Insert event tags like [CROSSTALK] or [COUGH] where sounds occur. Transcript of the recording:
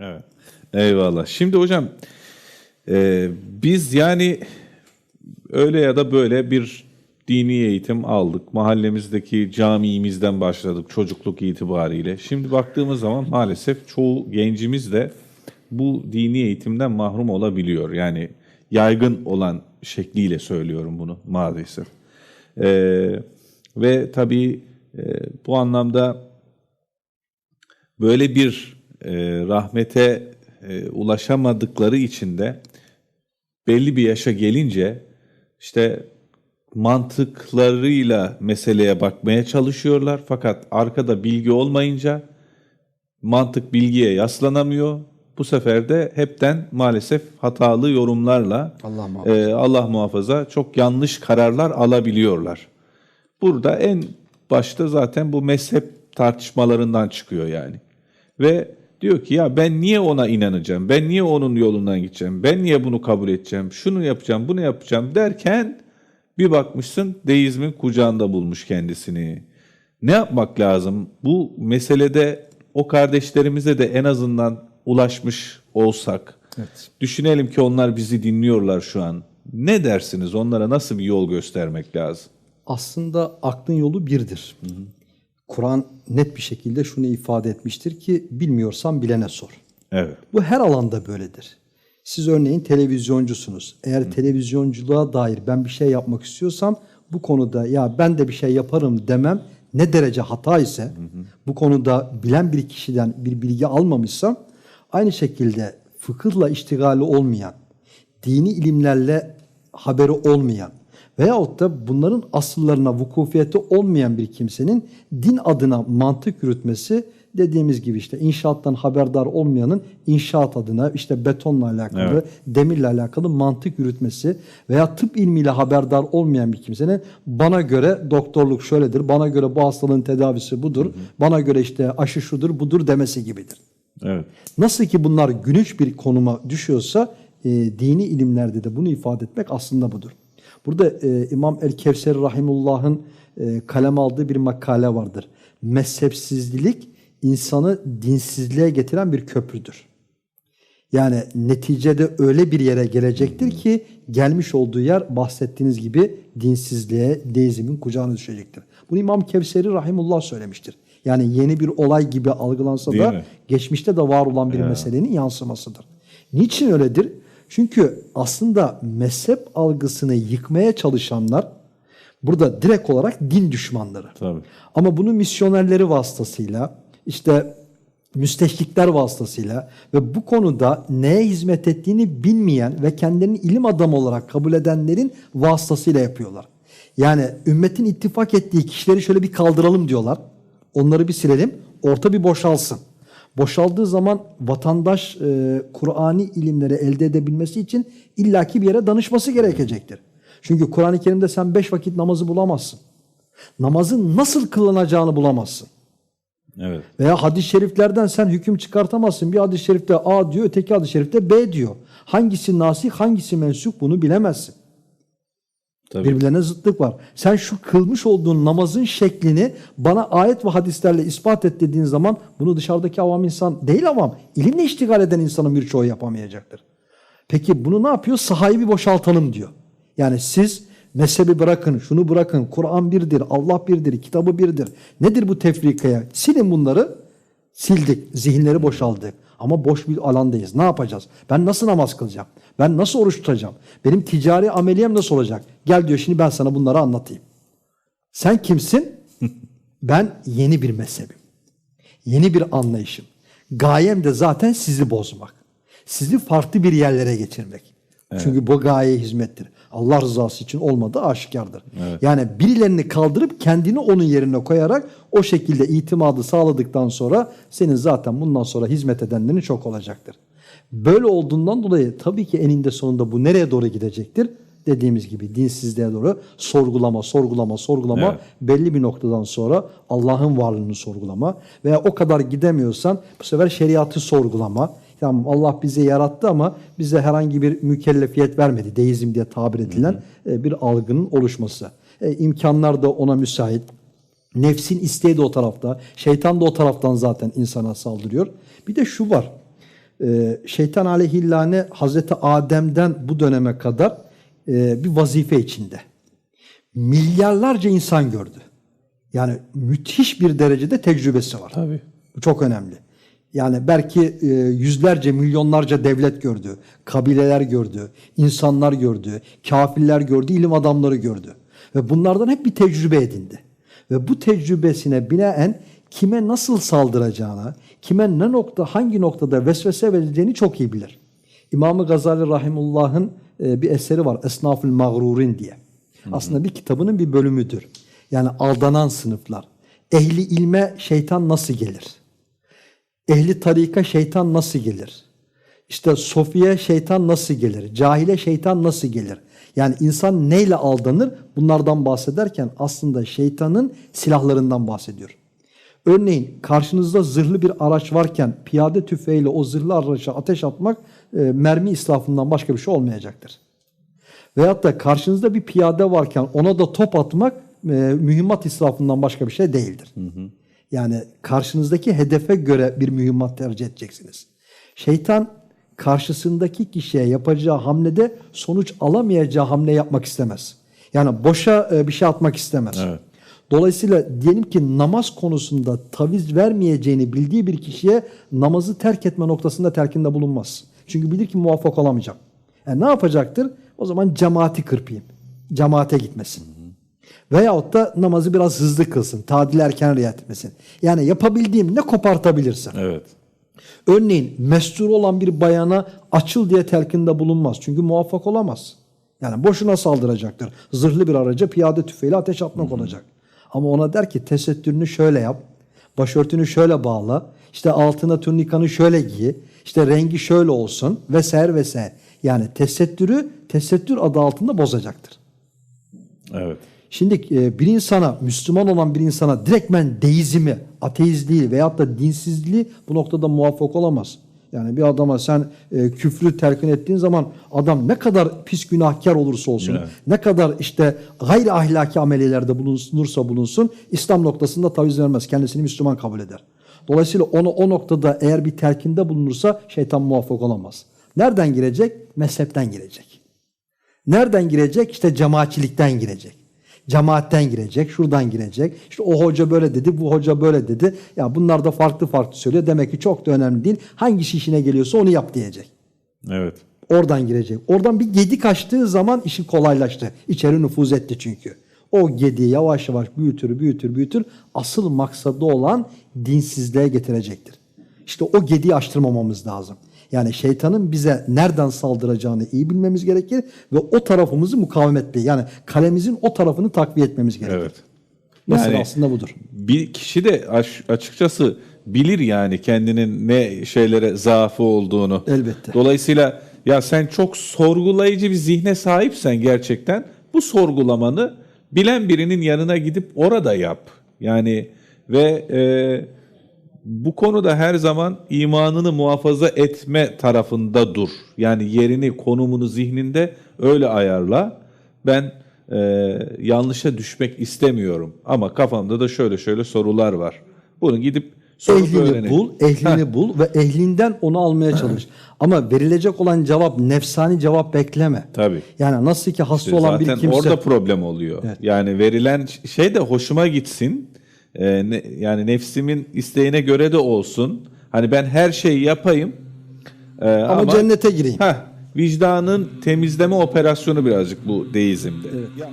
Evet. Eyvallah. Şimdi hocam e, biz yani öyle ya da böyle bir dini eğitim aldık. Mahallemizdeki camimizden başladık çocukluk itibariyle. Şimdi baktığımız zaman maalesef çoğu gencimiz de bu dini eğitimden mahrum olabiliyor. Yani yaygın olan şekliyle söylüyorum bunu maalesef. E, ve tabii e, bu anlamda böyle bir e, rahmete e, ulaşamadıkları için de belli bir yaşa gelince işte mantıklarıyla meseleye bakmaya çalışıyorlar. Fakat arkada bilgi olmayınca mantık bilgiye yaslanamıyor. Bu sefer de hepten maalesef hatalı yorumlarla Allah muhafaza. e, Allah muhafaza çok yanlış kararlar alabiliyorlar. Burada en başta zaten bu mezhep tartışmalarından çıkıyor yani. Ve diyor ki ya ben niye ona inanacağım? Ben niye onun yolundan gideceğim? Ben niye bunu kabul edeceğim? Şunu yapacağım, bunu yapacağım derken bir bakmışsın deizmin kucağında bulmuş kendisini. Ne yapmak lazım? Bu meselede o kardeşlerimize de en azından ulaşmış olsak. Evet. Düşünelim ki onlar bizi dinliyorlar şu an. Ne dersiniz? Onlara nasıl bir yol göstermek lazım? Aslında aklın yolu birdir. Kur'an net bir şekilde şunu ifade etmiştir ki bilmiyorsan bilene sor. Evet. Bu her alanda böyledir. Siz örneğin televizyoncusunuz. Eğer televizyonculuğa dair ben bir şey yapmak istiyorsam bu konuda ya ben de bir şey yaparım demem ne derece hata ise bu konuda bilen bir kişiden bir bilgi almamışsam aynı şekilde fıkıhla iştigali olmayan, dini ilimlerle haberi olmayan veyahut da bunların asıllarına vukufiyeti olmayan bir kimsenin din adına mantık yürütmesi dediğimiz gibi işte inşaattan haberdar olmayanın inşaat adına işte betonla alakalı, Evet. demirle alakalı mantık yürütmesi veya tıp ilmiyle haberdar olmayan bir kimsenin bana göre doktorluk şöyledir, bana göre bu hastalığın tedavisi budur, bana göre işte aşı şudur, budur demesi gibidir. Evet. Nasıl ki bunlar gülünç bir konuma düşüyorsa e, dini ilimlerde de bunu ifade etmek aslında budur. Burada e, İmam El-Kevser Rahimullah'ın e, kalem aldığı bir makale vardır. Mezhepsizlik insanı dinsizliğe getiren bir köprüdür. Yani neticede öyle bir yere gelecektir ki gelmiş olduğu yer bahsettiğiniz gibi dinsizliğe, deizmin kucağına düşecektir. Bunu İmam Kevseri Rahimullah söylemiştir. Yani yeni bir olay gibi algılansa Değil da mi? geçmişte de var olan bir meselenin yansımasıdır. Niçin öyledir? Çünkü aslında mezhep algısını yıkmaya çalışanlar burada direkt olarak din düşmanları. Tabii. Ama bunu misyonerleri vasıtasıyla, işte müsteşrikler vasıtasıyla ve bu konuda neye hizmet ettiğini bilmeyen ve kendilerini ilim adamı olarak kabul edenlerin vasıtasıyla yapıyorlar. Yani ümmetin ittifak ettiği kişileri şöyle bir kaldıralım diyorlar. Onları bir silelim, orta bir boşalsın. Boşaldığı zaman vatandaş e, Kur'ani ilimleri elde edebilmesi için illaki bir yere danışması gerekecektir. Çünkü Kur'an-ı Kerim'de sen beş vakit namazı bulamazsın. Namazın nasıl kılınacağını bulamazsın. Evet. Veya hadis-i şeriflerden sen hüküm çıkartamazsın. Bir hadis-i şerifte A diyor, öteki hadis-i şerifte B diyor. Hangisi nasih, hangisi mensup bunu bilemezsin. Tabii. Birbirlerine zıtlık var. Sen şu kılmış olduğun namazın şeklini bana ayet ve hadislerle ispat et dediğin zaman bunu dışarıdaki avam insan değil avam, ilimle iştigal eden insanın birçoğu yapamayacaktır. Peki bunu ne yapıyor? Sahayı bir boşaltalım diyor. Yani siz mezhebi bırakın, şunu bırakın, Kur'an birdir, Allah birdir, kitabı birdir. Nedir bu tefrikaya? Silin bunları. Sildik, zihinleri boşaldık. Ama boş bir alandayız. Ne yapacağız? Ben nasıl namaz kılacağım? Ben nasıl oruç tutacağım? Benim ticari ameliyem nasıl olacak? Gel diyor şimdi ben sana bunları anlatayım. Sen kimsin? [LAUGHS] ben yeni bir mezhebim. Yeni bir anlayışım. Gayem de zaten sizi bozmak. Sizi farklı bir yerlere getirmek. Çünkü bu gayeye hizmettir. Allah rızası için olmadığı aşikardır. Yani birilerini kaldırıp kendini onun yerine koyarak o şekilde itimadı sağladıktan sonra senin zaten bundan sonra hizmet edenlerin çok olacaktır. Böyle olduğundan dolayı tabii ki eninde sonunda bu nereye doğru gidecektir? Dediğimiz gibi dinsizliğe doğru sorgulama, sorgulama, sorgulama Evet. belli bir noktadan sonra Allah'ın varlığını sorgulama veya o kadar gidemiyorsan bu sefer şeriatı sorgulama. Tamam Allah bizi yarattı ama bize herhangi bir mükellefiyet vermedi. Deizm diye tabir edilen e, bir algının oluşması. E, imkanlar da ona müsait. Nefsin isteği de o tarafta. Şeytan da o taraftan zaten insana saldırıyor. Bir de şu var. Ee, şeytan aleyhillâne Hazreti Adem'den bu döneme kadar e, bir vazife içinde. Milyarlarca insan gördü. Yani müthiş bir derecede tecrübesi var. Tabii. Bu çok önemli. Yani belki e, yüzlerce, milyonlarca devlet gördü, kabileler gördü, insanlar gördü, kafirler gördü, ilim adamları gördü. Ve bunlardan hep bir tecrübe edindi. Ve bu tecrübesine binaen kime nasıl saldıracağını, kime ne nokta, hangi noktada vesvese vereceğini çok iyi bilir. İmam-ı Gazali Rahimullah'ın e, bir eseri var, Esnafül Mağrurin diye. Aslında bir kitabının bir bölümüdür. Yani aldanan sınıflar. Ehli ilme şeytan nasıl gelir? Ehli tarika şeytan nasıl gelir? İşte sofiye şeytan nasıl gelir? Cahile şeytan nasıl gelir? Yani insan neyle aldanır? Bunlardan bahsederken aslında şeytanın silahlarından bahsediyor. Örneğin karşınızda zırhlı bir araç varken piyade tüfeğiyle o zırhlı araça ateş atmak e, mermi israfından başka bir şey olmayacaktır. Veyahut da karşınızda bir piyade varken ona da top atmak e, mühimmat israfından başka bir şey değildir. Yani karşınızdaki hedefe göre bir mühimmat tercih edeceksiniz. Şeytan karşısındaki kişiye yapacağı hamlede sonuç alamayacağı hamle yapmak istemez. Yani boşa e, bir şey atmak istemez. Evet. Dolayısıyla diyelim ki namaz konusunda taviz vermeyeceğini bildiği bir kişiye namazı terk etme noktasında terkinde bulunmaz. Çünkü bilir ki muvaffak olamayacağım. Yani ne yapacaktır? O zaman cemaati kırpayım. Cemaate gitmesin. Veyahut da namazı biraz hızlı kılsın. Tadil erken riayet etmesin. Yani yapabildiğim ne kopartabilirsin. Evet. Örneğin mestur olan bir bayana açıl diye telkinde bulunmaz. Çünkü muvaffak olamaz. Yani boşuna saldıracaktır. Zırhlı bir araca piyade tüfeğiyle ateş atmak olacak. Ama ona der ki tesettürünü şöyle yap. Başörtünü şöyle bağla. işte altına turnikanı şöyle giy. işte rengi şöyle olsun vesaire vesaire. Yani tesettürü tesettür adı altında bozacaktır. Evet. Şimdi e, bir insana, Müslüman olan bir insana direktmen deizmi, ateizliği veyahut da dinsizliği bu noktada muvaffak olamaz. Yani bir adama sen e, küfrü telkin ettiğin zaman adam ne kadar pis günahkar olursa olsun, Evet. ne kadar işte gayri ahlaki ameliyelerde bulunursa bulunsun İslam noktasında taviz vermez. Kendisini Müslüman kabul eder. Dolayısıyla onu o noktada eğer bir telkinde bulunursa şeytan muvaffak olamaz. Nereden girecek? Mezhepten girecek. Nereden girecek? İşte cemaatçilikten girecek. Cemaatten girecek, şuradan girecek. İşte o hoca böyle dedi, bu hoca böyle dedi. Ya bunlar da farklı farklı söylüyor. Demek ki çok da önemli değil. Hangisi işine geliyorsa onu yap diyecek. Evet. Oradan girecek. Oradan bir gedik açtığı zaman işi kolaylaştı. İçeri nüfuz etti çünkü. O gediği yavaş yavaş büyütür, büyütür, büyütür. Asıl maksadı olan dinsizliğe getirecektir. İşte o gediği açtırmamamız lazım. Yani şeytanın bize nereden saldıracağını iyi bilmemiz gerekir ve o tarafımızı mukavemetli yani kalemizin o tarafını takviye etmemiz gerekir. Evet. Mesela Yani- aslında budur. Bir kişi de açıkçası bilir yani kendinin ne şeylere zaafı olduğunu. Elbette. Dolayısıyla ya sen çok sorgulayıcı bir zihne sahipsen gerçekten bu sorgulamanı bilen birinin yanına gidip orada yap. Yani ve e, bu konuda her zaman imanını muhafaza etme tarafında dur. Yani yerini, konumunu zihninde öyle ayarla. Ben e, yanlışa düşmek istemiyorum ama kafamda da şöyle şöyle sorular var. Bunu gidip sorup Ehlini öğrenelim. bul, [LAUGHS] ehlini bul ve ehlinden onu almaya çalış. Ama verilecek olan cevap nefsani cevap bekleme. Tabii. Yani nasıl ki hasta İşte olan bir zaten kimse orada problem oluyor. Yani verilen şey de hoşuma gitsin. Ee, ne- yani nefsimin isteğine göre de olsun. Hani ben her şeyi yapayım. Ee, ama, ama, cennete gireyim. Heh, vicdanın temizleme operasyonu birazcık bu deizmde. Evet.